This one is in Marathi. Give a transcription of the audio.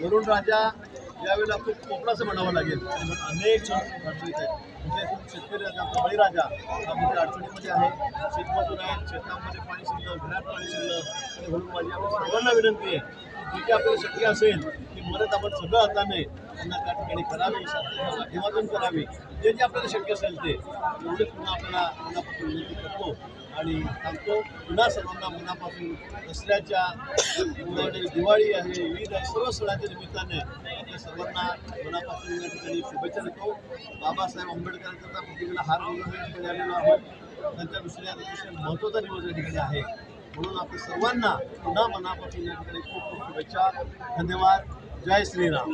वरुण राजा यावेळेला खूप कोकणाचं म्हणावं लागेल. अनेक अडचणीत म्हणजे आहेत शेतकरी राजा बळीराजा हा मोठ्या अडचणीमध्ये आहे. शेतमजूर आहेत शेतामध्ये पाणी शिरलं घरात पाणी शिरलं. म्हणून माझी आपण सर्वांना विनंती आहे जी काही आपल्याला शक्य असेल की मदत आपण सगळं हाताने त्यांना त्या ठिकाणी करावी शासनाच्या माध्यमातून करावी. जे जे आपल्याला शक्य असेल ते. एवढेच पुन्हा आपल्याला मनापासून विनंती करतो आणि सांगतो पुन्हा सर्वांना मनापासून दसऱ्याच्या दिवाळी दिवाळी आहे ईद आहे सर्व सणाच्या निमित्ताने आपल्या सर्वांना मनापासून या ठिकाणी शुभेच्छा देतो. बाबासाहेब आंबेडकरांचा प्रतिमेला हार वगैरे आलेलो आहोत. त्यांच्या दुसऱ्या अतिशय महत्त्वाचा दिवस या ठिकाणी आहे. म्हणून आपल्या सर्वांना पुन्हा मनापासून या ठिकाणी खूप खूप शुभेच्छा. धन्यवाद. जय श्रीराम.